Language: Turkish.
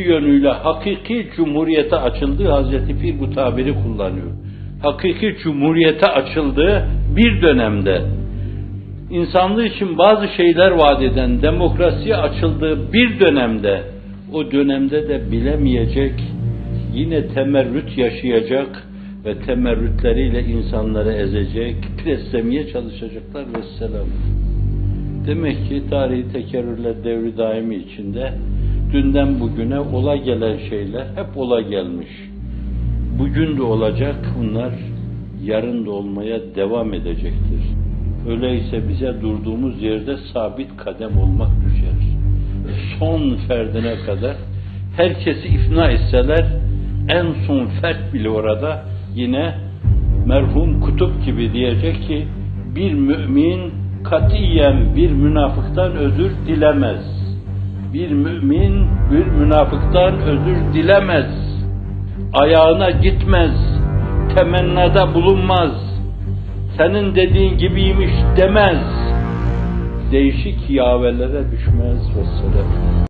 yönüyle hakiki cumhuriyete açıldığı Hazreti Pir bu tabiri kullanıyor. Hakiki cumhuriyete açıldığı bir dönemde insanlığı için bazı şeyler vaat eden demokrasiye açıldığı bir dönemde o dönemde de bilemeyecek yine temerrüt yaşayacak ve temerrütleriyle insanları ezecek, preslemeye çalışacaklar vesselam. Demek ki tarihi tekerrürler devri daimi içinde dünden bugüne ola gelen şeyler hep ola gelmiş. Bugün de olacak bunlar yarın da olmaya devam edecektir. Öyleyse bize durduğumuz yerde sabit kadem olmak düşer. Son ferdine kadar herkesi ifna etseler en son fert bile orada yine merhum kutup gibi diyecek ki bir mümin katiyen bir münafıktan özür dilemez. Bir mümin bir münafıktan özür dilemez. Ayağına gitmez. Temennada bulunmaz. Senin dediğin gibiymiş demez. Değişik yavelere düşmez. Vesselam.